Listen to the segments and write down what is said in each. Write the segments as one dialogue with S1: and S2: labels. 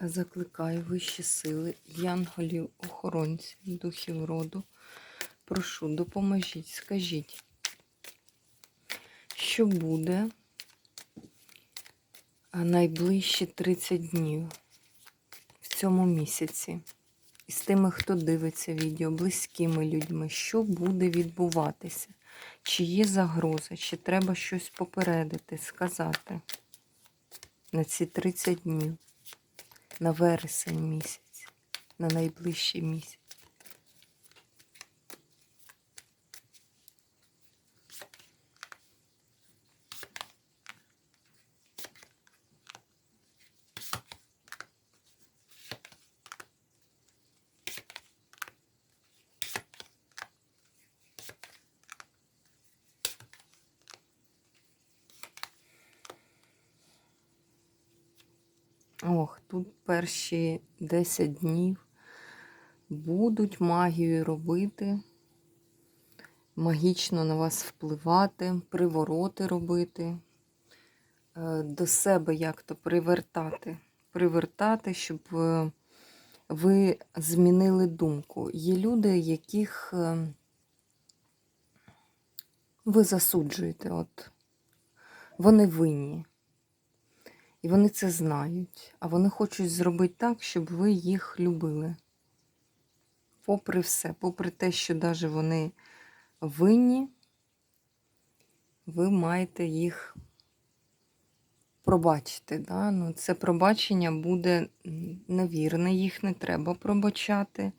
S1: Та закликаю вищі сили, янголів, охоронців, духів роду. Прошу, допоможіть, скажіть, що буде найближчі 30 днів в цьому місяці. І з тими, хто дивиться відео, близькими людьми, що буде відбуватися? Чи є загроза, чи треба щось попередити, сказати на ці 30 днів на вересень місяць, на найближчий місяць. Ох, тут перші 10 днів будуть магію робити, магічно на вас впливати, привороти робити, е, до себе як-то привертати, привертати, щоб е, ви змінили думку. Є люди, яких е, ви засуджуєте, от вони винні. І вони це знають, а вони хочуть зробити так, щоб ви їх любили. Попри все, попри те, що навіть вони винні, ви маєте їх пробачити. Да? Ну, Це пробачення буде невірне, їх не треба пробачати.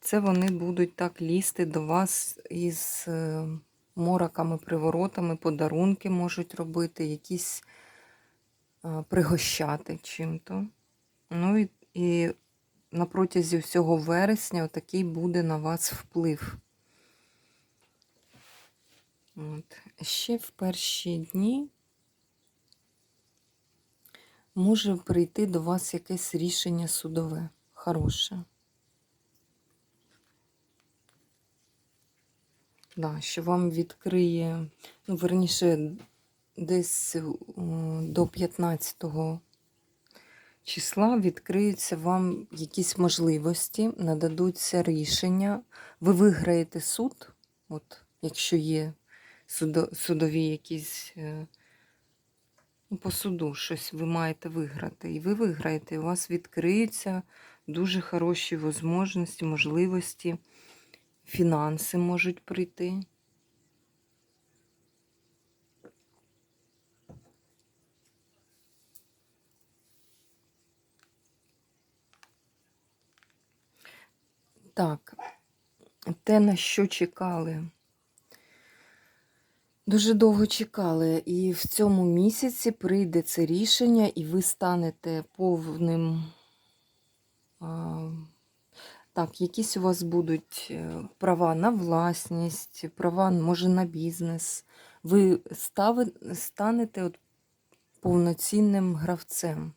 S1: Це вони будуть так лізти до вас із е, мороками, приворотами, подарунки можуть робити, якісь пригощати чим-то. Ну і, і на протязі всього вересня отакий буде на вас вплив. От. Ще в перші дні може прийти до вас якесь рішення судове, хороше. Да, що вам відкриє, ну, верніше, десь е, до 15 числа відкриються вам якісь можливості, нададуться рішення. Ви виграєте суд, от, якщо є судові якісь е, ну, по суду щось ви маєте виграти. І ви виграєте, і у вас відкриються дуже хороші можливості, можливості, фінанси можуть прийти. Так, те, на що чекали. Дуже довго чекали, і в цьому місяці прийде це рішення, і ви станете повним. Так, якісь у вас будуть е, права на власність, права, може, на бізнес. Ви стави, станете от повноцінним гравцем.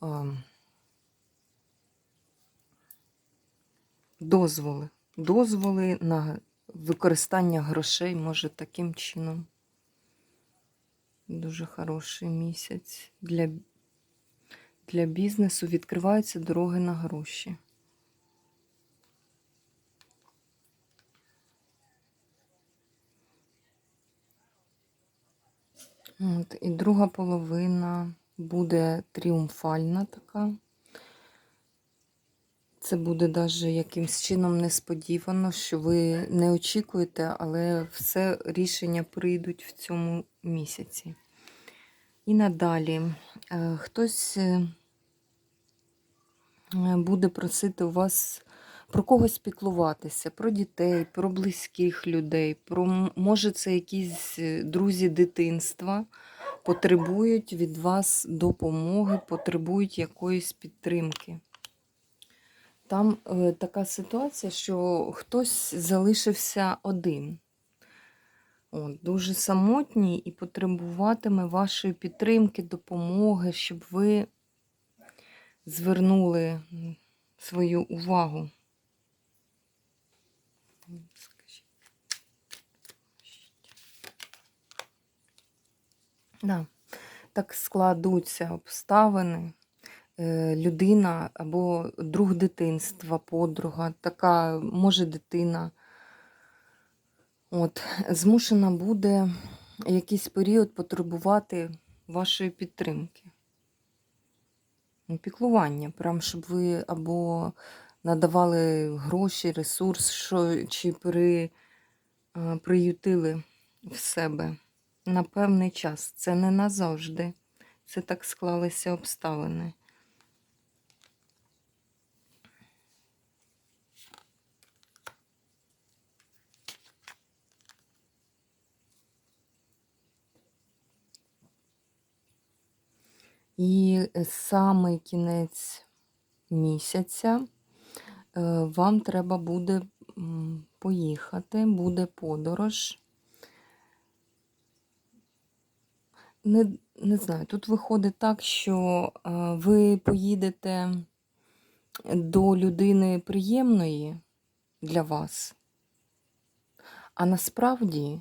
S1: А, дозволи. Дозволи на використання грошей може таким чином. Дуже хороший місяць. Для, Для бізнесу відкриваються дороги на гроші. От, І друга половина буде тріумфальна така. Це буде навіть якимсь чином несподівано, що ви не очікуєте, але все рішення прийдуть в цьому місяці. І надалі е, хтось е, буде просити у вас про когось піклуватися, про дітей, про близьких людей, про може це якісь е, друзі дитинства, потребують від вас допомоги, потребують якоїсь підтримки. Там е, така ситуація, що хтось залишився один. От, дуже самотній і потребуватиме вашої підтримки, допомоги, щоб ви звернули свою увагу. Да. Так складуться обставини. Е, Людина або друг дитинства, подруга, така, може, дитина. От, змушена буде якийсь період потребувати вашої підтримки. Ну, Піклування, прям щоб ви або надавали гроші, ресурс, що, чи при, е, приютили в себе на певний час. Це не назавжди. Це так склалися обставини. І е, саме кінець місяця е, вам треба буде поїхати, буде подорож. Не, не знаю, тут виходить так, що е, ви поїдете до людини приємної для вас, а насправді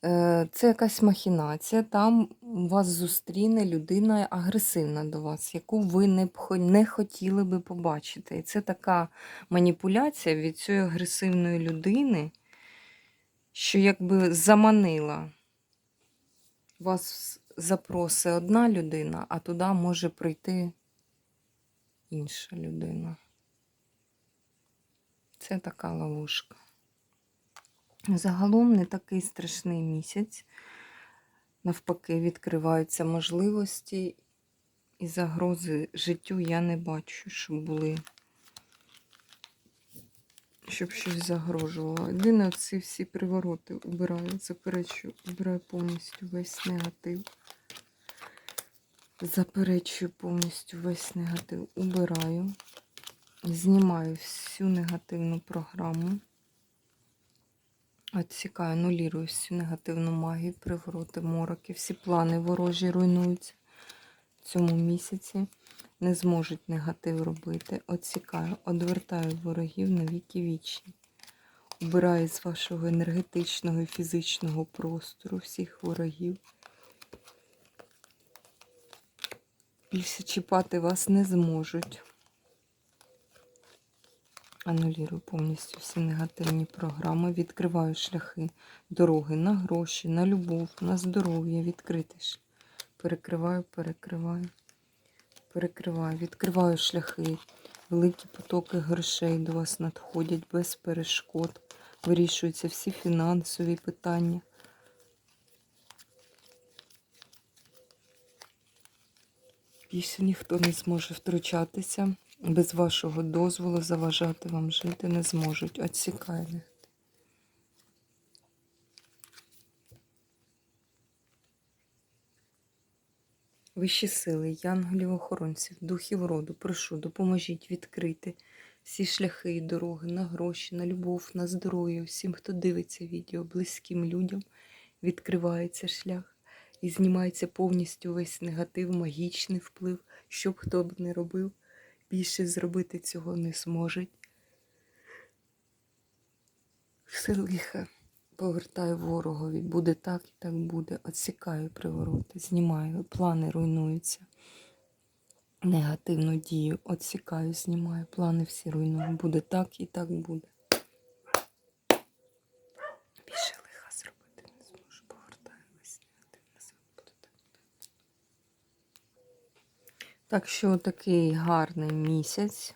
S1: це якась махінація, там вас зустріне людина агресивна до вас, яку ви не, не хотіли би побачити. І це така маніпуляція від цієї агресивної людини, що якби заманила. Вас запросить одна людина, а туди може прийти інша людина. Це така ловушка. Загалом не такий страшний місяць. Навпаки, відкриваються можливості і загрози життю я не бачу, щоб були. Щоб щось загрожувало. Єдине, ці всі привороти убираю, заперечую, убираю повністю весь негатив. Заперечую повністю весь негатив. Убираю. Знімаю всю негативну програму. Отсікаю, анулірую всю негативну магію, привороти, мороки, всі плани ворожі руйнуються в цьому місяці. Не зможуть негатив робити. Отсікаю, одвертаю ворогів на віки вічні. Убираю з вашого енергетичного і фізичного простору всіх ворогів. Більше чіпати вас не зможуть. Анулірую повністю всі негативні програми, відкриваю шляхи, дороги на гроші, на любов, на здоров'я, відкрити ш- Перекриваю, перекриваю, перекриваю, відкриваю шляхи. Великі потоки грошей до вас надходять без перешкод. Вирішуються всі фінансові питання. Більше ніхто не зможе втручатися. Без вашого дозволу заважати вам жити не зможуть. Отсікайте. Вищі сили, янголів охоронців, духів роду, прошу, допоможіть відкрити всі шляхи і дороги на гроші, на любов, на здоров'я. Всім, хто дивиться відео, близьким людям відкривається шлях і знімається повністю весь негатив, магічний вплив, що б хто б не робив, більше зробити цього не зможуть. Все лихо повертаю ворогові. Буде так і так буде. Отсікаю привороти, знімаю, плани руйнуються. Негативну дію отсікаю, знімаю, плани всі руйную. Буде так і так буде. Більше лиха зробити не зможу. Повертаю весь негатив на себе. Буде так. Так що такий гарний місяць.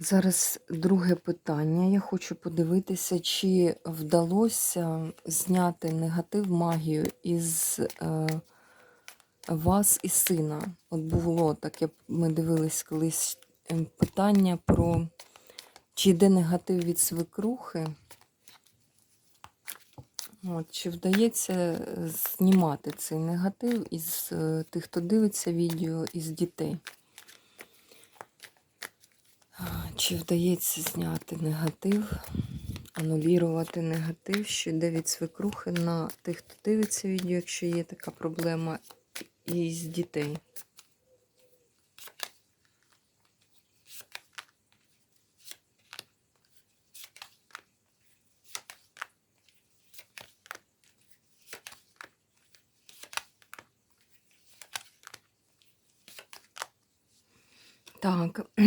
S1: Зараз друге питання. Я хочу подивитися, чи вдалося зняти негатив магію із е, вас і сина. От було таке, ми дивились колись е, питання про чи йде негатив від свекрухи. От, чи вдається е, знімати цей негатив із е, тих, хто дивиться відео, із дітей? Чи вдається зняти негатив, анулірувати негатив, що йде від свекрухи на тих, хто дивиться відео, якщо є така проблема, і з дітей? Так,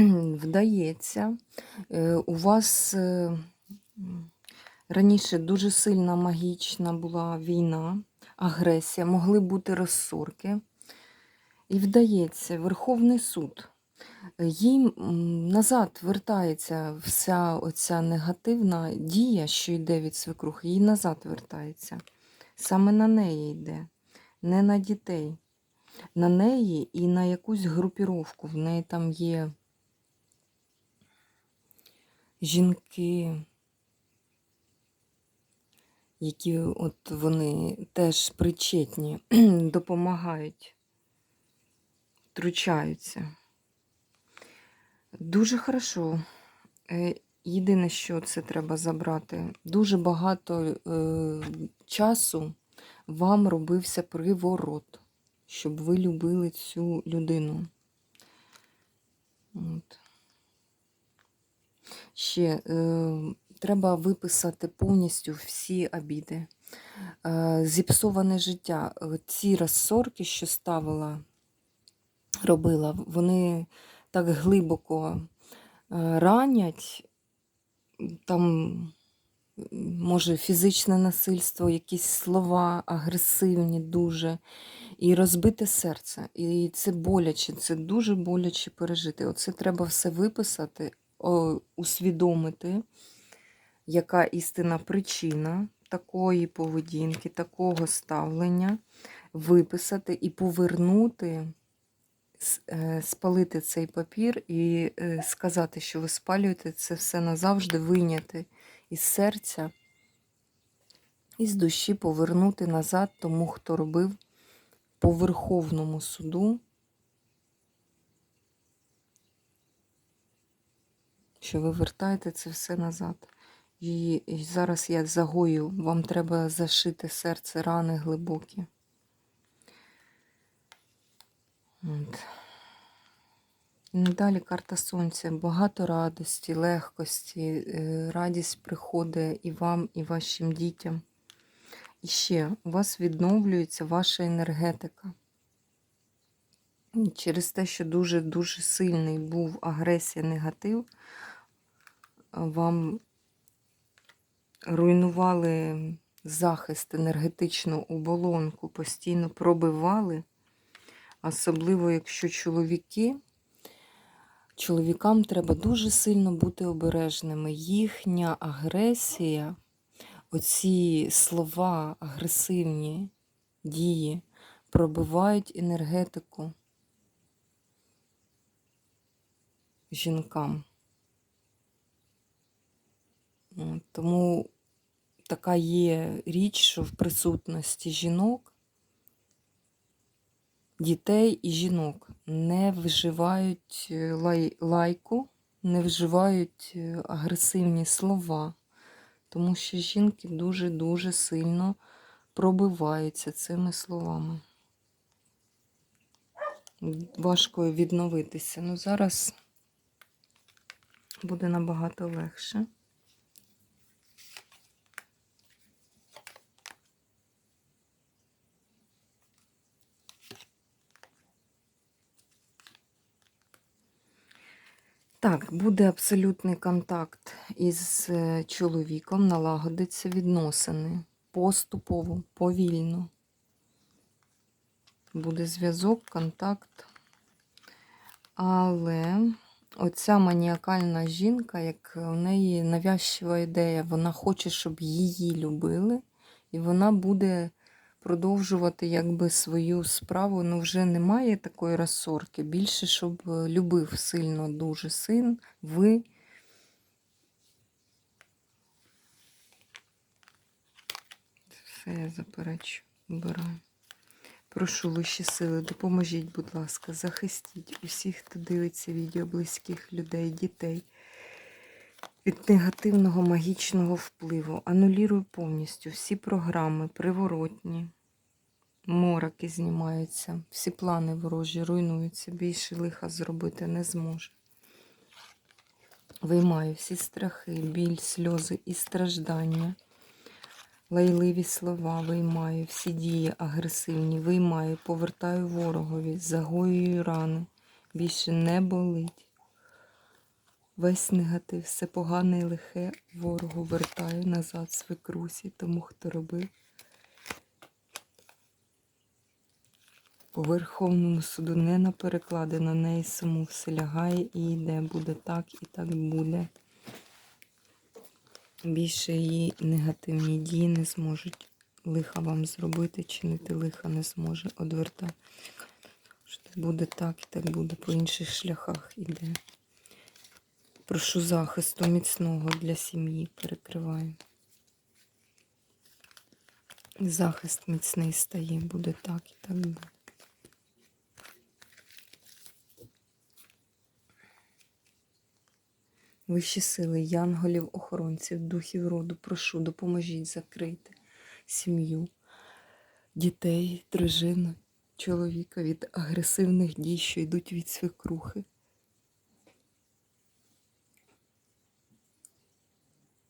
S1: вдається. Е, У вас е, раніше дуже сильна магічна була війна, агресія, могли бути розсорки. І вдається, Верховний суд. е, Їм назад вертається вся оця негативна дія, що йде від свекрухи, їй назад вертається. Саме на неї йде, не на дітей на неї і на якусь групіровку. В неї там є жінки, які от вони теж причетні, допомагають, втручаються. Дуже хорошо. Е, Єдине, що це треба забрати, дуже багато е, часу вам робився приворот щоб ви любили цю людину. От. Ще е, треба виписати повністю всі обіди. Е, зіпсоване життя. Ці розсорки, що ставила, робила, вони так глибоко е, ранять, там, може, фізичне насильство, якісь слова агресивні дуже і розбите серце. І це боляче, це дуже боляче пережити. Оце треба все виписати, усвідомити, яка істинна причина такої поведінки, такого ставлення, виписати і повернути, е, спалити цей папір і е, сказати, що ви спалюєте це все назавжди, вийняти із серця. І з душі повернути назад тому, хто робив по Верховному суду, що ви вертаєте це все назад. І, зараз я загою, вам треба зашити серце, рани глибокі. От. Надалі карта сонця, багато радості, легкості, е, радість приходить і вам, і вашим дітям. І ще у вас відновлюється ваша енергетика. Через те, що дуже-дуже сильний був агресія, негатив, вам руйнували захист, енергетичну оболонку, постійно пробивали, особливо якщо чоловіки. Чоловікам треба дуже сильно бути обережними. Їхня агресія оці слова, агресивні дії пробивають енергетику жінкам. Тому така є річ, що в присутності жінок, дітей і жінок не вживають е, лай, лайку, не вживають е, агресивні слова тому що жінки дуже-дуже сильно пробиваються цими словами. Важко відновитися. Ну, зараз буде набагато легше. Так, буде абсолютний контакт із е, чоловіком, налагодиться відносини поступово, повільно. Буде зв'язок, контакт. Але оця маніакальна жінка, як у неї навязчива ідея, вона хоче, щоб її любили, і вона буде продовжувати якби свою справу. Ну, вже немає такої розсорки. Більше, щоб е, любив сильно дуже син, ви. Все, я заперечу. Обираю. Прошу вищі сили, допоможіть, будь ласка, захистіть усіх, хто дивиться відео близьких людей, дітей від негативного магічного впливу. Анулірую повністю всі програми, приворотні, мороки знімаються, всі плани ворожі руйнуються, більше лиха зробити не зможе. Виймаю всі страхи, біль, сльози і страждання. Лайливі слова виймаю, всі дії агресивні, виймаю, повертаю ворогові, загоюю рани, більше не болить. Весь негатив, все погане і лихе ворогу вертаю назад свекрусі, тому хто робив. По Верховному суду не на переклади на неї саму все лягає і йде. Буде так і так буде. Більше її негативні дії не зможуть лиха вам зробити, чинити лиха не зможе одвертати. Буде так і так буде, по інших шляхах іде. Прошу захисту міцного для сім'ї, перекриваю. Захист міцний стає, буде так і так буде. Вищі сили, янголів, охоронців, духів роду, прошу, допоможіть закрити сім'ю, дітей, дружину, чоловіка від агресивних дій, що йдуть від свекрухи.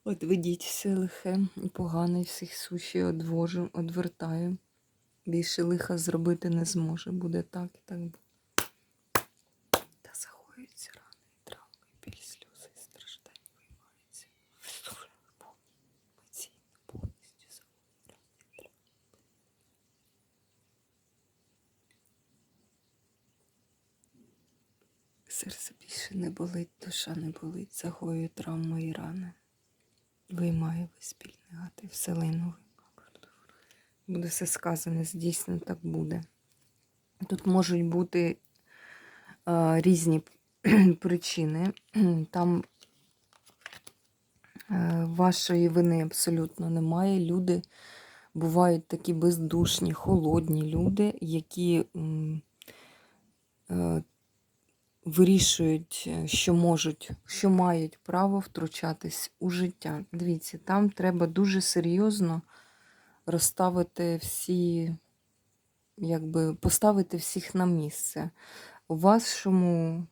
S1: Одведіть все лихе і погане, всіх суші одвожу, одвертаю. Більше лиха зробити не зможе. Буде так і так буде. Та загоюються рани, і травми, біль, сльози, і страждання виймаються. Емоційно, повністю загоюють рани, і травми. Серце більше не болить, душа не болить, загоюю травми і рани. Виймає весь біль негатив, вселену. Буде все сказане, здійснено так буде. Тут можуть бути е, різні причини. Там е, вашої вини абсолютно немає. Люди бувають такі бездушні, холодні люди, які е, вирішують, е, що можуть, що мають право втручатись у життя. Дивіться, там треба дуже серйозно розставити всі, якби поставити всіх на місце. У вашому,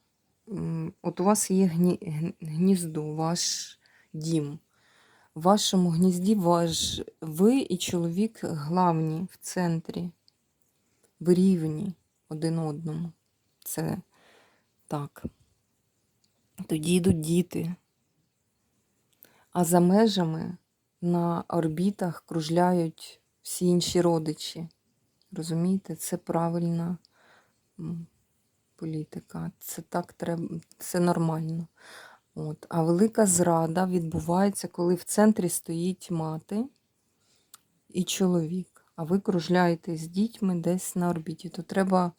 S1: от у вас є гні, гніздо, ваш дім. В вашому гнізді ваш, ви і чоловік главні в центрі. Ви рівні один одному. Це так. Тоді йдуть діти. А за межами на орбітах кружляють всі інші родичі. Розумієте, це правильна політика. Це так треба, це нормально. От. А велика зрада відбувається, коли в центрі стоїть мати і чоловік. А ви кружляєте з дітьми десь на орбіті. То треба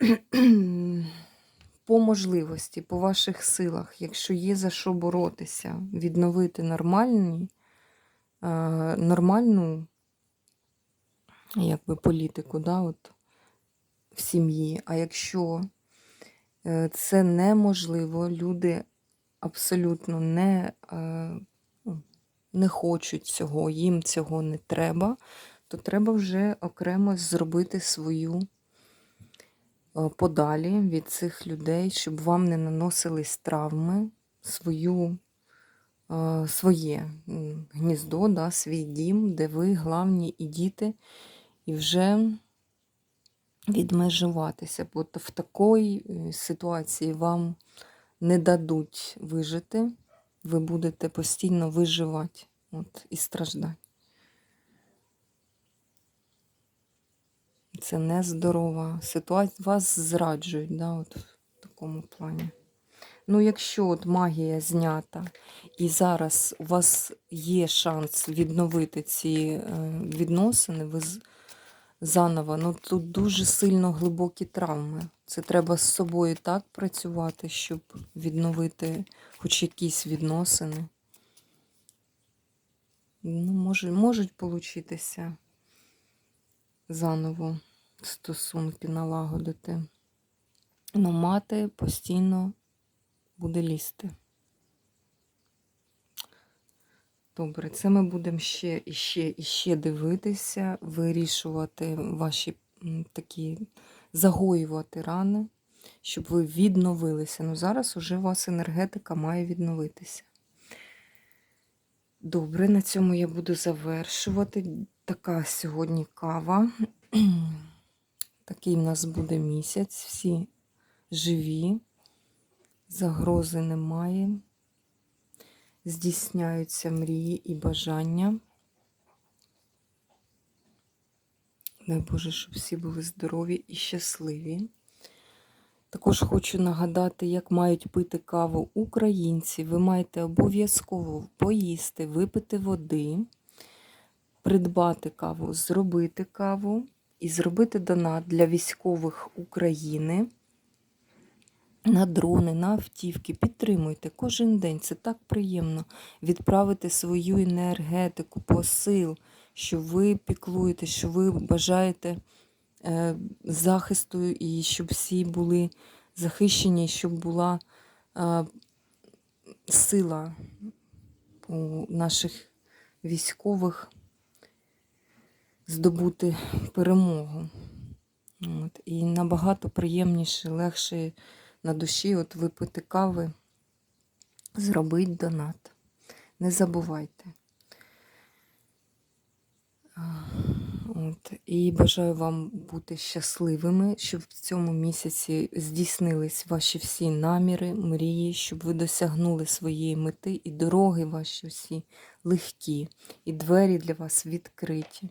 S1: по можливості, по ваших силах, якщо є за що боротися, відновити нормальні, е, нормальну якби, політику да, от, в сім'ї. А якщо е, це неможливо, люди абсолютно не, е, ну, не хочуть цього, їм цього не треба, то треба вже окремо зробити свою подалі від цих людей, щоб вам не наносились травми, свою, е, своє гніздо, да, свій дім, де ви главні і діти, і вже відмежуватися. Бо в такій е, ситуації вам не дадуть вижити, ви будете постійно виживати от, і страждати. Це нездорова ситуація. Вас зраджують, да, от в такому плані. Ну, якщо от магія знята, і зараз у вас є шанс відновити ці е, відносини, ви заново, ну тут дуже сильно глибокі травми. Це треба з собою так працювати, щоб відновити хоч якісь відносини. ну, може, можуть получитися заново стосунки налагодити. Ну, мати постійно буде лізти. Добре, це ми будемо ще і ще і ще дивитися, вирішувати ваші такі, загоювати рани, щоб ви відновилися. Ну, зараз уже у вас енергетика має відновитися. Добре, на цьому я буду завершувати. Така сьогодні кава. Такий в нас буде місяць. Всі живі, загрози немає. Здійсняються мрії і бажання. Дай Боже, щоб всі були здорові і щасливі. Також хочу нагадати, як мають пити каву українці. Ви маєте обов'язково поїсти, випити води, придбати каву, зробити каву і зробити донат для військових України на дрони, на автівки. Підтримуйте кожен день. Це так приємно відправити свою енергетику, посил, що ви піклуєте, що ви бажаєте е, захисту і щоб всі були захищені, щоб була е, сила у наших військових здобути перемогу. От. І набагато приємніше, легше на душі от випити кави, зробити донат. Не забувайте. От. І бажаю вам бути щасливими, щоб в цьому місяці здійснились ваші всі наміри, мрії, щоб ви досягнули своєї мети, і дороги ваші всі легкі, і двері для вас відкриті.